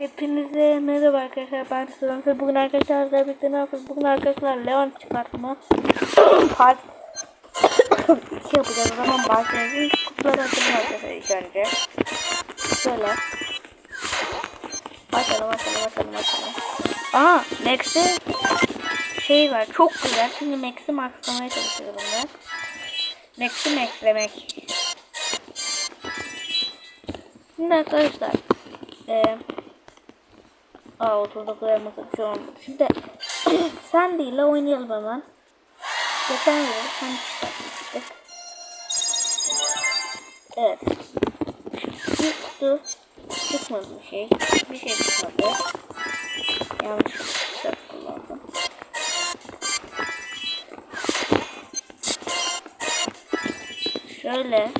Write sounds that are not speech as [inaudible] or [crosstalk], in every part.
Hepinize merhaba arkadaşlar ben Süleyman bugün arkadaşlar birlikte ne yapıyoruz? Bugün arkadaşlar Leon çıkartma. Part 2 yapacağız o zaman başlayalım kutuları açalım arkadaşlar ilk önce. Şöyle. Açalım açalım açalım açalım Aa Max'e şey var çok güzel. Şimdi Max'i maxlamaya çalışıyorum ben. Max'i maxlemek. Şimdi arkadaşlar eee Aa oturduk masa bir şey olmadı. Şimdi [clears throat] Sandy ile oynayalım hemen. Geçen yıl sen çıkartmıştık. Evet. Çıktı. Çıkmadı bir şey. Bir şey çıkmadı. Yanlış şey kullandım. Şöyle.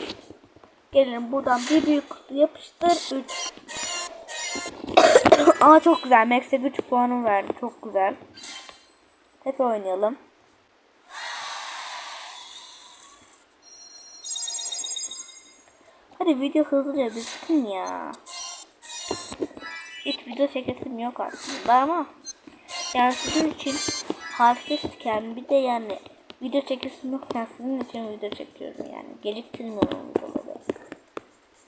Gelin buradan bir büyük kutu yapıştır. 3 [laughs] Aa çok güzel. Max'e güç puanı verdi. Çok güzel. Hep oynayalım. Hadi video hızlıca bitsin ya. Hiç video çekesim yok aslında ama yani sizin için hafifken bir de yani video çekesim yokken sizin için video çekiyorum yani. Geciktirmiyorum videoları.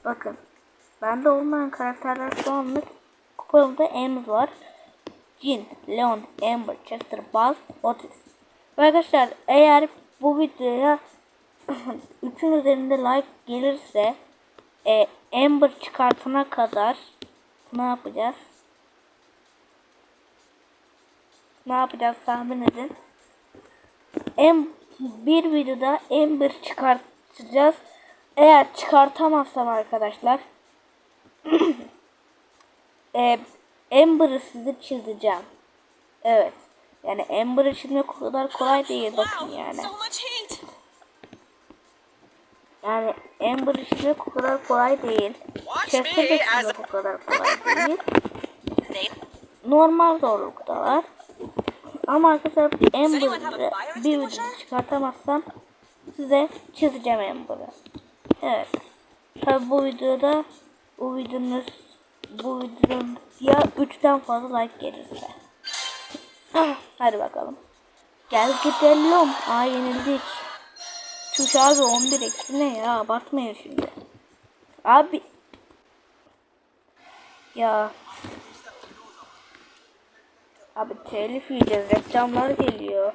Bakın. Bende olmayan karakterler şu anlık kupamda Ems var. Jin, Leon, Amber, Chester, Buzz, Otis. Arkadaşlar eğer bu videoya [clears throat] 3'ün üzerinde like gelirse e, Amber çıkartana kadar ne yapacağız? Ne yapacağız tahmin edin. Em, bir videoda Amber çıkartacağız. Eğer çıkartamazsam arkadaşlar [clears throat] e, Amber'ı size çizeceğim. Evet. Yani Amber'ı çizmek o kadar kolay değil bakın yani. Yani Amber'ı çizmek o kadar kolay değil. Chester de çizmek o kadar kolay [laughs] değil. Normal zorlukta var. Ama arkadaşlar Amber'ı bir videoda çıkartamazsam size çizeceğim Amber'ı. Evet. Tabi bu videoda bu videonun bu videonun ya 3'ten fazla like gelirse. [clears throat] Hadi bakalım. Gel gidelim. Aa yenildik. Şu abi 11 eksi ne ya abartmayın şimdi. Abi. Ya. Abi telif yiyeceğiz. Reklamlar geliyor.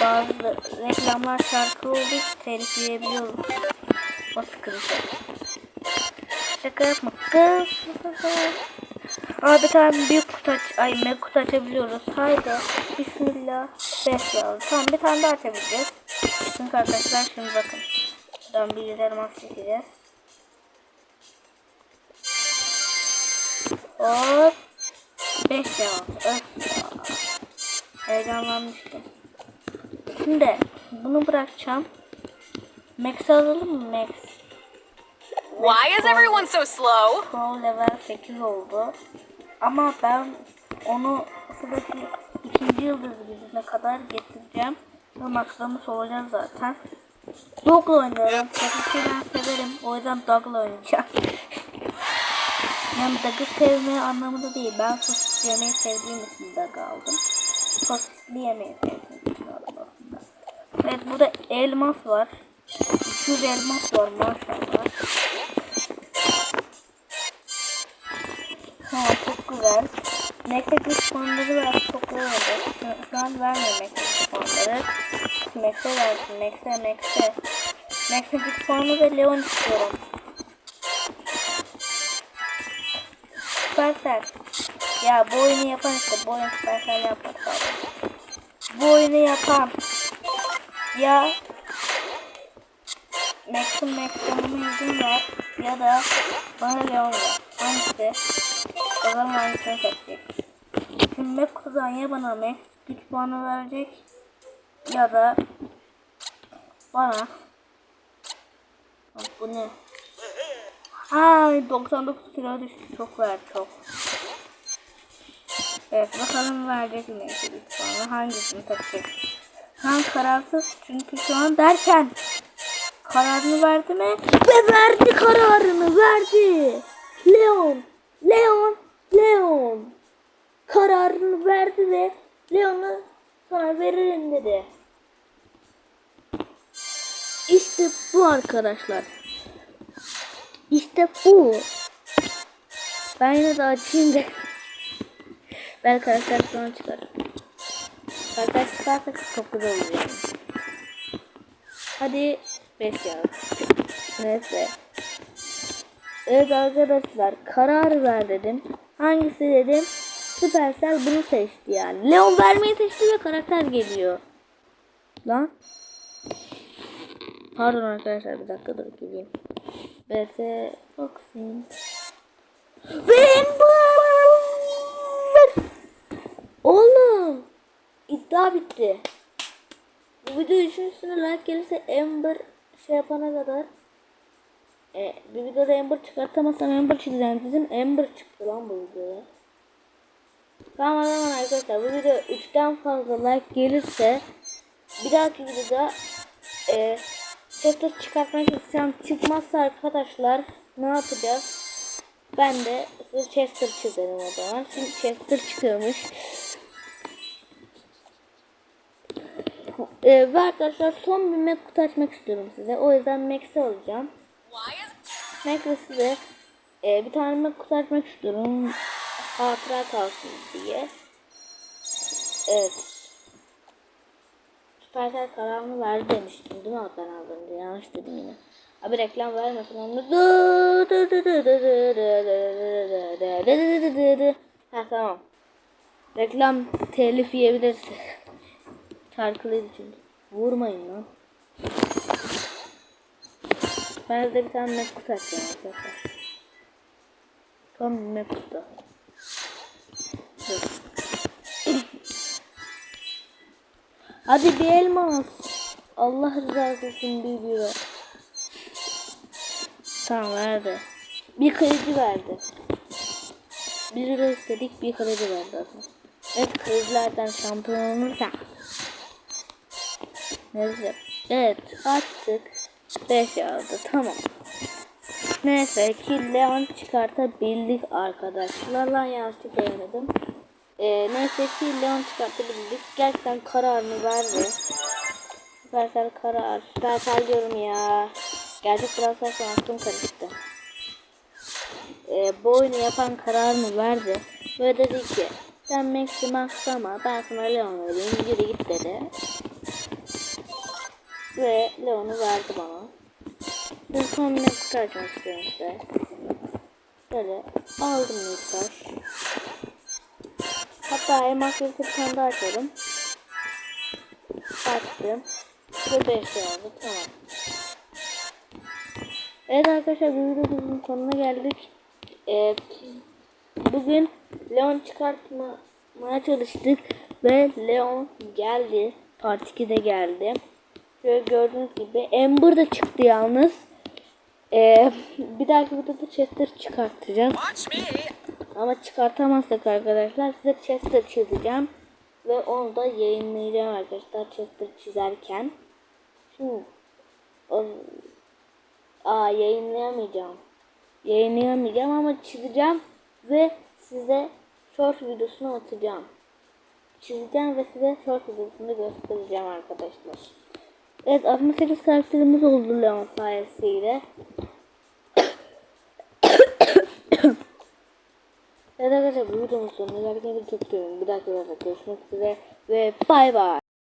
Bazı reklamlar şarkı olduğu için telif yiyebiliyoruz. O sıkıntı. Şaka yapma kız. Abi tamam büyük kutu aç, ay mega kutu açabiliyoruz. Haydi. Bismillah. 5 yazdı. Tamam bir tane daha açabileceğiz. Çünkü arkadaşlar şimdi bakın. Şuradan bir güzel elmas çekeceğiz. Hop. 5 yazdı. Öf. Heyecanlanmıştım. Şimdi bunu bırakacağım. Max alalım mı Max? Why is everyone so slow? Pro level 8 oldu. Ama ben onu sıradaki ikinci yıldız gücüne kadar getireceğim. Ve maxlamış olacağız zaten. Dog'la oynuyorum. Sosis'i ben severim. O yüzden Dog'la oynayacağım. [laughs] yani Dog'ı sevme anlamında değil. Ben sosis yemeyi sevdiğim için Dog'ı aldım. Sosisli yemeyi sevdiğim için aldım aslında. Evet burada elmas var. 200 elmas var maşallah. Nex'e güç puanları ver çok oldu. Şu, an vermiyor Nex'e güç puanları. Max'e versin. Max'e Max'e. Max'e güç puanı ve Leon istiyorum. Supercell. Ya bu oyunu yapan işte. Bu oyunu Supercell yapmak sadece. Bu oyunu yapan. Ya Max'ın Max'ın izin ver. Ya da bana Leon ver. Hangisi? Bakalım hangisini seçecek. Şimdi ya bana Mac güç puanı verecek ya da bana bu ne? Ay 99 kilo düştü çok ver çok. Evet bakalım verecek mi güç puanı hangisini. Şu an kararsız çünkü şu an derken kararını verdi mi? Ve verdi kararını verdi. Leon kararını verdi ve Leon'u sana veririm dedi. İşte bu arkadaşlar. İşte bu. Ben yine de açayım da. Belki karakter sonra çıkar. Karakter çıkarsa çok güzel olur. Hadi 5 yaz. Neyse. Evet arkadaşlar karar ver dedim. Hangisi dedim. Supercell bunu seçti yani. Leon vermeyi seçti ve karakter geliyor. Lan. Pardon arkadaşlar bir dakika dur gideyim. BS Boxing. Rainbow! Oğlum. İddia bitti. Bu video üçüncüsüne like gelirse Ember şey yapana kadar e, bir videoda Ember çıkartamazsam Ember çizeceğim dedim. Ember çıktı lan bu videoya. Tamam o arkadaşlar bu video 3'ten fazla like gelirse bir dahaki videoda e, chapter çıkartmaya çalışacağım. Çıkmazsa arkadaşlar ne yapacağız? Ben de Chester çizerim o zaman. Şimdi Chester çıkıyormuş. Ee, ve arkadaşlar son bir map kutu açmak istiyorum size. O yüzden Max'i alacağım. Size e, bir tane açmak istiyorum. Hatıra kalsın diye. Evet. Süpersel kararını verdi demiştim değil mi ben aldığımda? Yanlış dedim yine. Abi reklam vermesin onu. Ha tamam. Reklam telif yiyebilirsin. Şarkılıydı çünkü. Vurmayın lan. Ben de bir tane map kutu açacağım arkadaşlar. Son map kutu. Hadi bir elmas. Allah rızası için bir bira. Tamam verdi. Bir kredi verdi. Bir lira istedik bir kredi verdi aslında. Evet kredilerden şampiyon olursa. Neyse. Evet açtık. 5 aldı tamam. Neyse ki Leon çıkartabildik arkadaşlar. Lan yanlışlıkla denedim. Ee, neyse ki Leon çıkartabildik. Gerçekten kararını verdi. Süpersel karar. Süpersel diyorum ya. Gerçek Brawl Stars aklım karıştı. Ee, bu oyunu yapan kararını verdi. Ve dedi ki sen Max'i maxlama ben sana Leon vereyim yürü git dedi. Ve Leon'u verdi bana. Şimdi son kutu açmak istiyorum size. Böyle aldım miktar. Hatta elmas bir tane açalım. Açtım. Ve 5 aldı. Tamam. Evet arkadaşlar bu videomuzun sonuna geldik. Ee, bugün Leon çıkartmaya çalıştık ve Leon geldi. Part 2'de geldi. Şöyle gördüğünüz gibi Ember da çıktı yalnız. Ee, bir dahaki videoda Chester me. Ama çıkartamazsak arkadaşlar size Chester çizeceğim. Ve onu da yayınlayacağım arkadaşlar Chester çizerken. Şimdi o, aa, yayınlayamayacağım. Yayınlayamayacağım ama çizeceğim ve size short videosunu atacağım. Çizeceğim ve size short videosunu göstereceğim arkadaşlar. Evet 68 karakterimiz oldu Leon sayesiyle. Evet arkadaşlar bu videomuz sonuna geldik. Çok seviyorum. Bir dahaki videoda görüşmek üzere ve bay bay.